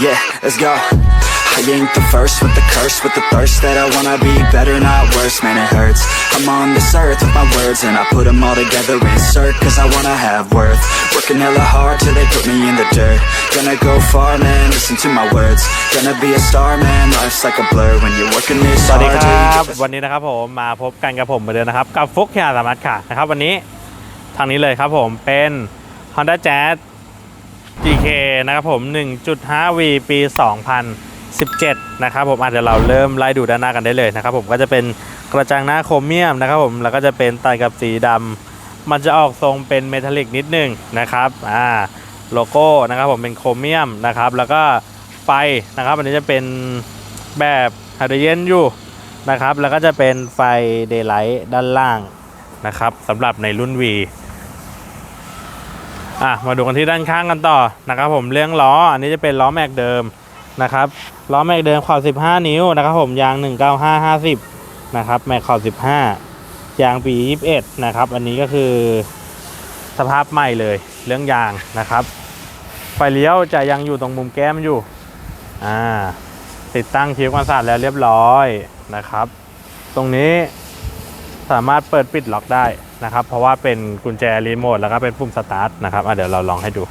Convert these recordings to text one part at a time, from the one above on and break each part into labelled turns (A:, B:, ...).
A: Yeah, let's go. I ain't the first with the curse, with the thirst that I wanna be better, not worse, man, it hurts. I'm on this earth with my words, and I put them all together, insert, cause I wanna have worth. Working hella hard till they put me in the dirt. Gonna go far, man, listen to my words. Gonna be a star, man, life's like a blur when you're working this
B: สวัส
A: hard.
B: ดีค
A: till
B: รั
A: you get
B: วันนี้นะครับผมมาพบกันกับผมเหมือนเดิมนะครับ กับฟุกเฮียสามัตค่ะนะครับ วันนี้ทางนี้เลยครับผมเป็น Honda Jazz GK นะครับผม 1.5V ปี 2017 นะครับผมอาจจะเดี๋ยวเราเริ่มไล่ดูด้านหน้ากันได้เลยนะครับผมก็จะเป็นกระจังหน้าโครเมียมนะครับผมแล้วก็จะเป็นตัดกับสีดำมันจะออกทรงเป็นเมทัลลิกนิดนึงนะครับอ่าโลโก้นะครับผมเป็นโครเมียมนะครับแล้วก็ไฟนะครับอันนี้จะเป็นแบบไฮโดรเจนอยู่นะครับแล้วก็จะเป็นไฟเดย์ไลท์ด้านล่างนะครับสำหรับในรุ่น V อะมาดูกันที่ด้านข้างกันต่อนะครับผมเรื่องล้ออันนี้จะเป็นล้อแม็กเดิมนะครับล้อแม็กเดิมขอบ 15 นิ้วนะครับผมยาง 19550 นะครับแม็กขอบ 15 ยางปี 21 นะครับ อันนี้ก็คือสภาพใหม่เลยเรื่องยางนะครับไฟเลี้ยวจะยังอยู่ตรงมุมแก้มอยู่อ่าติดตั้งคิ้วกันศาสตร์แล้วเรียบร้อยนะครับ ตรงนี้สามารถเปิดปิดล็อกได้ นะครับ เพราะว่าเป็นกุญแจรีโมทแล้วก็เป็นปุ่มสตาร์ทนะครับเดี๋ยวเราลองให้ดู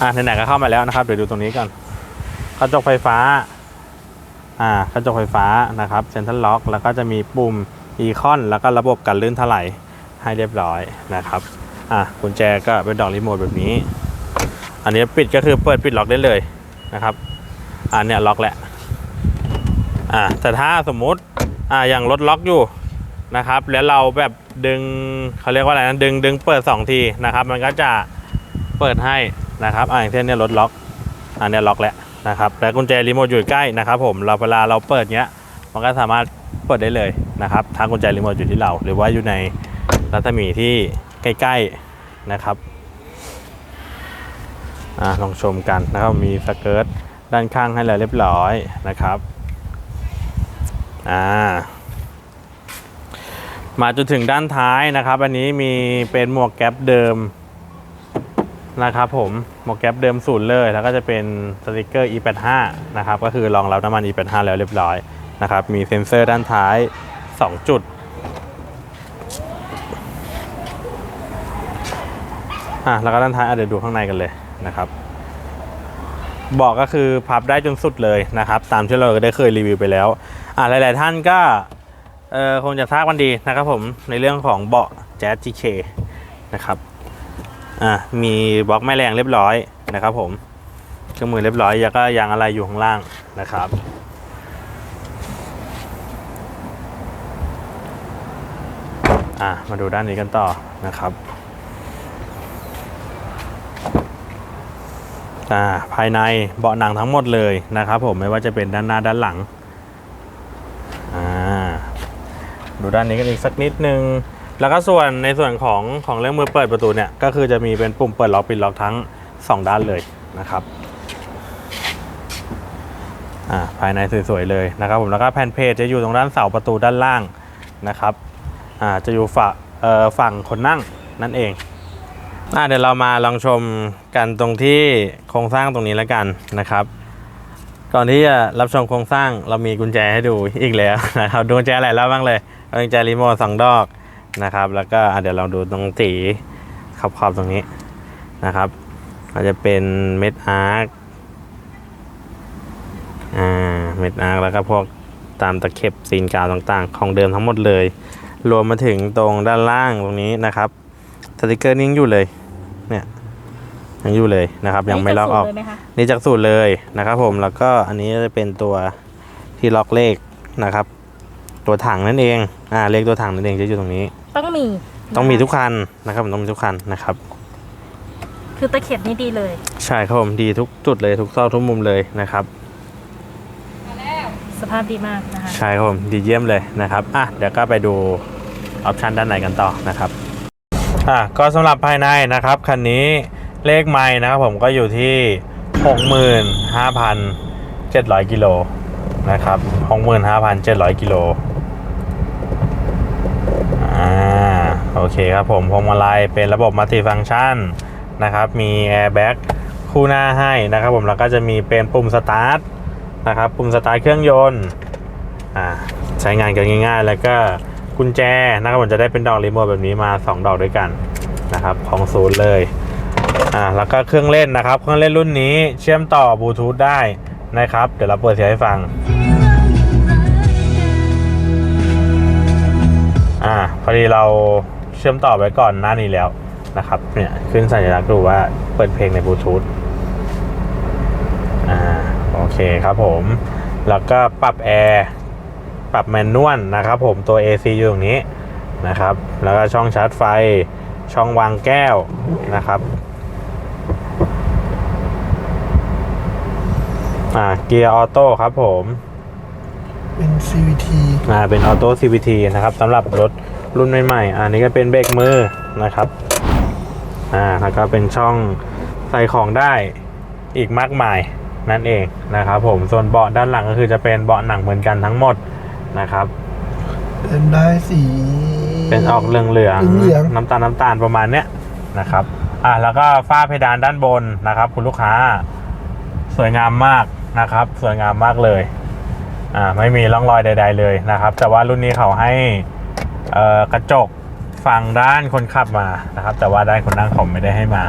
B: อะไหนๆก็เข้ามาแล้วนะครับเดี๋ยวดูตรงนี้ก่อนกระจกไฟฟ้าอ่ากระจกไฟฟ้านะครับเซ็นทรัลล็อกแล้วก็จะมีปุ่มอีคอนแล้วก็ระบบกันลื่นถลายให้เรียบร้อยนะครับอะกุญแจก็เป็นดอกรีโมทแบบนี้ อันนี้ปิดก็คือเปิดปิดล็อกได้เลยนะครับอันเนี้ยล็อกแหละอ่าแต่ถ้าสมมุติ อ่าอย่างรถล็อกอยู่นะครับ แล้วเราแบบดึงเขาเรียกว่าอะไรนะดึงดึงเปิดสองทีนะครับ มันก็จะเปิดให้นะครับอ่าอย่างเช่นเนี่ยรถล็อกอันเนี้ยล็อกแล้วนะครับแล้วกุญแจรีโมทอยู่ใกล้นะครับผมเราเวลาเราเปิดเนี้ยมันก็สามารถเปิดได้เลยนะครับทางกุญแจรีโมทอยู่ที่เรา หรือว่าอยู่ในรัศมีที่ใกล้ๆนะครับอ่าลองชมกันนะครับมีสเกิร์ตด้านข้างให้แล้วเรียบร้อยนะครับ อ่ามาจนถึงด้านท้ายนะครับ อันนี้มีเป็นหมวกแก๊ปเดิมนะครับผมหมวกแก๊ปเดิมศูนย์เลย แล้วก็จะเป็นสติกเกอร์ e85 นะครับ ก็คือรองรับน้ำมัน e85 แล้วเรียบร้อยนะครับ มีเซ็นเซอร์ด้านท้าย 2 จุดอะแล้วก็ด้านท้ายอะเดี๋ยวดูข้างในกันเลยนะครับบอกก็คือพับได้จนสุดเลยนะครับ ตามที่เราได้เคยรีวิวไปแล้ว อะหลาย ๆ ท่านก็เออคงจะทราบกันดีนะครับผมในเรื่องของเบาะ Jazz GK นะครับอะมีบล็อกแม่แรงเรียบร้อยนะครับผมเครื่องมือเรียบร้อยแล้วก็ยางอะไรอยู่ข้างล่างนะครับอะมาดูด้านนี้กันต่อนะครับอ่าภายในเบาะหนังทั้งหมดเลยนะครับผมไม่ว่าจะเป็นด้านหน้าด้านหลังอ่า ดูด้านนี้กันอีกสักนิดนึง แล้วก็ส่วนในส่วนของของเรื่องมือเปิดประตูเนี่ยก็คือจะมีเป็นปุ่มเปิดล็อกปิดล็อกทั้ง 2 ด้านเลยนะครับอ่าภายในสวยๆเลยนะครับผมแล้วก็แผ่นเพจจะอยู่ตรงด้านเสาประตูด้านล่างนะครับอ่าจะอยู่ฝั่งเอ่อฝั่งคนนั่งนั่นเองอะเดี๋ยวเรามาลองชมกันตรงที่โครงสร้างตรงนี้แล้วกันนะครับ ก่อนที่จะรับชมโครงสร้างเรามีกุญแจให้ดูอีกแล้วนะครับดูกุญแจอะไรแล้วบ้างเลย กุญแจรีโมทสองดอกนะครับ แล้วก็อะเดี๋ยวลองดูตรงสีขอบขอบๆตรงนี้นะครับก็จะเป็นเม็ดอาร์คอ่าเม็ดอาร์คแล้วก็พวกตามตะเข็บซีนกาวต่างๆ ของเดิมทั้งหมดเลย รวมมาถึงตรงด้านล่างตรงนี้นะครับสติกเกอร์นี่ยังอยู่เลยเนี่ยยังอยู่เลยนะครับ ยังไม่ลอกออก
C: นี่จะสูตรเลยไหมคะ
B: นี่จากสูตรเลยนะครับผมแล้วก็อันนี้จะเป็นตัวที่ล็อกเลขนะครับ ตัวถังนั่นเองอ่าเลขตัวถังนั่นเองจะอยู่ตรงนี้
C: ต้องมี
B: ต้องมี
C: นะคะ
B: ทุกคันนะครับผมต้องมีทุกคันนะครับ
C: คือตะเข็บนี่ดีเลย
B: ใช่ครับผมดีทุกจุดเลยทุกซอกทุกมุมเลยนะครับ
C: สภาพดีมากนะคะ
B: ใช่ครับผมดีเยี่ยมเลยนะครับอะเดี๋ยวก็ไปดูออปชันด้านในกันต่อนะครับอะก็สำหรับภายในนะครับคันนี้เลขไม้นะครับผมก็อยู่ที่ 65,700 กิโลนะครับ 65,700 กิโล อ่า โอเคครับผมพวงมาลัยเป็นระบบมัลติฟังก์ชันนะครับ มีแอร์แบ็กคู่หน้าให้นะครับผมแล้วก็จะมีเป็นปุ่มสตาร์ทนะครับปุ่มสตาร์ทเครื่องยนต์อ่าใช้งานกันง่ายๆ แล้วก็กุญแจนะครับผมจะได้เป็นดอกรีโมทแบบนี้มา 2 ดอกด้วยกันนะครับของศูนย์เลยอ่าแล้วก็เครื่องเล่นนะครับ เครื่องเล่นรุ่นนี้เชื่อมต่อบลูทูธได้นะครับ เดี๋ยวเราเปิดเสียงให้ฟังอ่าพอดีเรา เชื่อมต่อไว้ก่อนหน้านี้แล้วนะครับเนี่ยขึ้นสัญลักษณ์ดูว่าเปิดเพลงในบลูทูธอ่าโอเคครับผม แล้วก็ปรับแอร์ปรับแมนนวลนะครับผมตัว AC อยู่ตรงนี้นะครับ แล้วก็ช่องชาร์จไฟช่องวางแก้วนะครับอ่าเกียร์ออโต้ครับผม
D: เป็น CVT
B: อ่าเป็นออโต้ CVT นะครับสำหรับรถ รุ่นใหม่ๆ อันนี้ก็เป็นเบรกมือนะครับ อ่า แล้วก็เป็นช่องใส่ของได้อีกมากมายนั่นเองนะครับผม ส่วนเบาะด้านหลังก็คือจะเป็นเบาะหนังเหมือนกันทั้งหมดนะครับ
D: เป็นได้สี
B: เป็นออกเหลืองเหลือง
D: เหลือง
B: น้ำตาลน้ำตาลประมาณเนี้ยนะครับ อะแล้วก็ฝ้าเพดานด้านบนนะครับ คุณลูกค้าสวยงามมากนะครับ สวยงามมากเลย อ่าไม่มีร่องรอยใด ๆ เลยนะครับ แต่ว่ารุ่นนี้เขาให้เอ่อ กระจกฝั่งด้านคนขับมานะครับ แต่ว่าด้านคนนั่งเขาไม่ได้ให้มา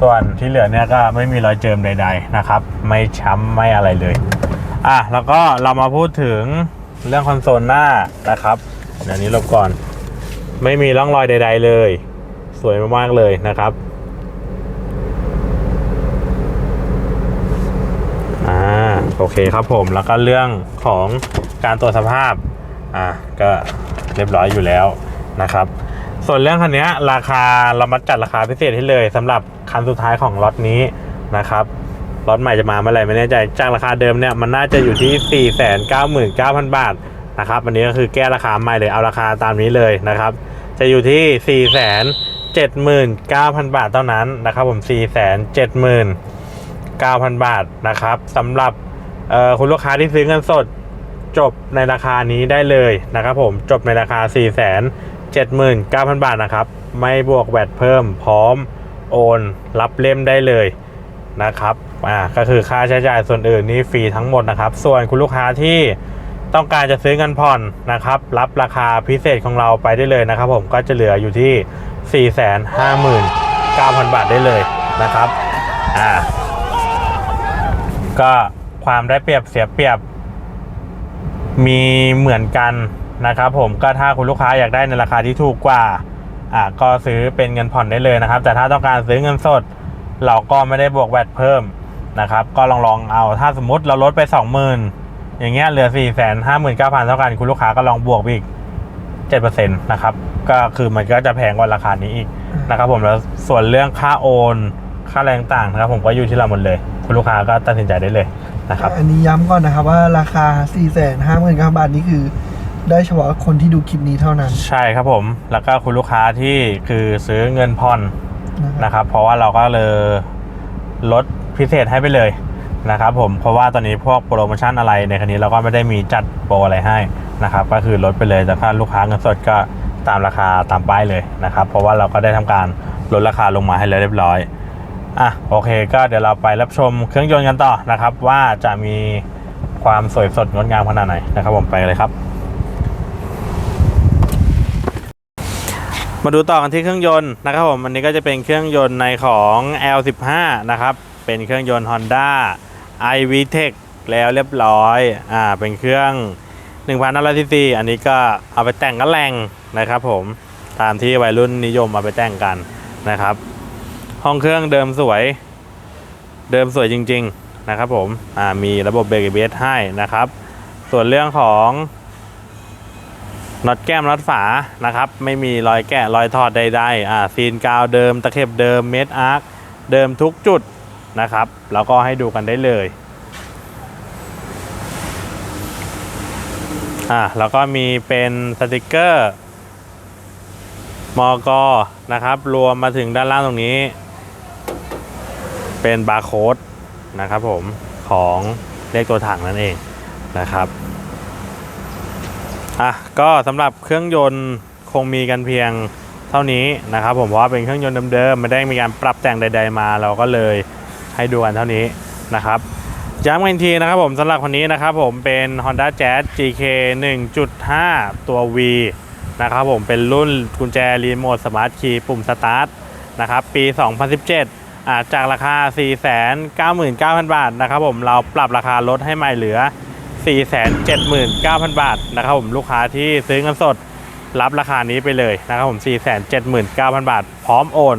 B: ส่วนที่เหลือเนี่ยก็ไม่มีรอยเจิมใด ๆนะครับ ไม่ช้ำไม่อะไรเลยอะแล้วก็เรามาพูดถึงเรื่องคอนโซลหน้านะครับเดี๋ยวนี้ลบก่อน ไม่มีร่องรอยใด ๆ เลย สวยมากๆเลยนะครับอ่าโอเคครับผมแล้วก็เรื่องของการตรวจสภาพอ่าก็ เรียบร้อยอยู่แล้วนะครับ ส่วนเรื่องคันนี้ราคาเรามาจัดราคาพิเศษให้เลยสำหรับคันสุดท้ายของล็อตนี้นะครับล็อตใหม่จะมาเมื่อไหร่ไม่แน่ใจจากราคาเดิมเนี่ยมันน่าจะอยู่ที่ 4 9 9 0 0 0 บาทนะครับอันนี้ก็คือแก้ราคาใหม่เลยเอาราคาตามนี้เลยนะครับ จะอยู่ที่ 4 7 9 0 0 0 บาทเท่านั้นนะครับผม 479,000 บาทนะครับสำหรับคุณลูกค้าที่ซื้อเงินสด จบในราคานี้ได้เลยนะครับผมจบในราคา 4 7 9 0 0 0 บาทนะครับ ไม่บวกแวดเพิ่มพร้อมโอน รับเล่มได้เลยนะครับอ่าก็คือค่าใช้จ่ายส่วนอื่นนี่ฟรีทั้งหมดนะครับ ส่วนคุณลูกค้าที่ต้องการจะซื้อเงินผ่อนนะครับ รับราคาพิเศษของเราไปได้เลยนะครับ ผมก็จะเหลืออยู่ที่ 459,000 บาทได้เลยนะครับอ่าก็ความได้เปรียบเสียเปรียบ มีเหมือนกันนะครับผมก็ถ้าคุณลูกค้าอยากได้ในราคาที่ถูกกว่าอ่าก็ซื้อเป็นเงินผ่อนได้เลยนะครับ แต่ถ้าต้องการซื้อเงินสด เราก็ไม่ได้บวกแวดเพิ่มนะครับ ก็ลองลองเอาถ้าสมมติเราลดไป 20,000 อย่างเงี้ยเหลือ 4 5 9 0 0 0เท่ากันคุณลูกค้าก็ลองบวกไปอีก7%นะครับก็คือมันก็จะแพงกว่าราคานี้อีกนะครับผมแล้วส่วนเรื่องค่าโอน ค่าแรงต่างนะครับ ผมก็อยู่ที่เราหมดเลย คุณลูกค้าก็ตัดสินใจได้เลย นะครับ
D: อันนี้ย้ำก่อนนะครับว่าราคา 4 5 9 0 0 0บาทนี่คือ ได้เฉพาะคนที่ดูคลิปนี้เท่านั้น
B: ใช่ครับผม แล้วก็คุณลูกค้าที่คือซื้อเงินผ่อน
D: นะครับ
B: นะครับ เพราะว่าเราก็เลยลดพิเศษให้ไปเลยนะครับผมเพราะว่าตอนนี้พวกโปรโมชั่นอะไรในคันนี้เราก็ไม่ได้มีจัดโปรอะไรให้นะครับก็คือลดไปเลยแต่ถ้าลูกค้าเงินสดก็ตามราคาตามป้ายเลยนะครับ เพราะว่าเราก็ได้ทำการลดราคาลงมาให้แล้วเรียบร้อย อะโอเค ก็เดี๋ยวเราไปรับชมเครื่องยนต์กันต่อนะครับ ว่าจะมีความสวยสดงดงามขนาดไหนนะครับผมไปเลยครับ มาดูต่อกันที่เครื่องยนต์นะครับผมอันนี้ก็จะเป็นเครื่องยนต์ในของ L15 นะครับ เป็นเครื่องยนต์ Honda iVTEC แล้วเรียบร้อยอ่าเป็นเครื่อง1,500ซีซีอันนี้ก็เอาไปแต่งกันแรงนะครับผมตามที่วัยรุ่นนิยมเอาไปแต่งกันนะครับ ห้องเครื่องเดิมสวย เดิมสวยจริง ๆ นะครับผมอ่ามีระบบเบรก ABS ให้นะครับ ส่วนเรื่องของน็อตแก้มน็อตฝานะครับ ไม่มีรอยแกะรอยทอดใดๆอ่าซีนกาวเดิม ตะเข็บเดิมเมดอาร์คเดิมทุกจุดนะครับ แล้วก็ให้ดูกันได้เลยอ่าแล้วก็มีเป็นสติกเกอร์มอกอนะครับ รวมมาถึงด้านล่างตรงนี้ เป็นบาร์โค้ดนะครับผมของเลขตัวถังนั่นเองนะครับอะก็สำหรับเครื่องยนต์คงมีกันเพียงเท่านี้นะครับผมเพราะว่าเป็นเครื่องยนต์เดิมๆไม่ได้มีการปรับแต่งใด ๆ มาเราก็เลยให้ดูกันเท่านี้นะครับย้ำกันอีกทีนะครับผมสำหรับคนนี้นะครับผมเป็น Honda Jazz GK 1.5 ตัว V นะครับผมเป็นรุ่นกุญแจรีโมทสมาร์ทคีย์ปุ่มสตาร์ทนะครับปี 2017 จากราคา 499,000 บาทนะครับผมเราปรับราคาลดให้ใหม่เหลือ 479,000 บาทนะครับผมลูกค้าที่ซื้อเงินสดรับราคานี้ไปเลยนะครับผม 479,000 บาท พร้อมโอน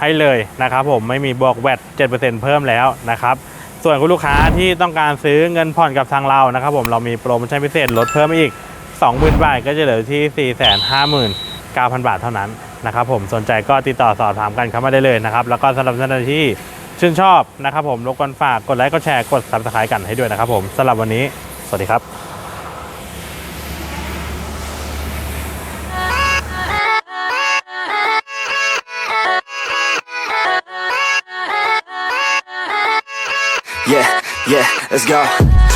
B: ให้เลยนะครับผมไม่มีบวกแวด7%เพิ่มแล้วนะครับส่วนคุณลูกค้าที่ต้องการซื้อเงินผ่อนกับทางเรานะครับผมเรามีโปรโมชั่นพิเศษลดเพิ่มอีก 20,000 บาทก็จะเหลือที่ 459,000 บาทเท่านั้น นะครับผมสนใจก็ติดต่อสอบถามกันเข้ามาได้เลยนะครับ แล้วก็สำหรับท่านที่ชื่นชอบนะครับผมรบกวนฝากกดไลค์กดแชร์กด subscribe กันให้ด้วยนะครับผมสำหรับวันนี้ สวัสดีครับ
A: Yeah, yeah, let's go.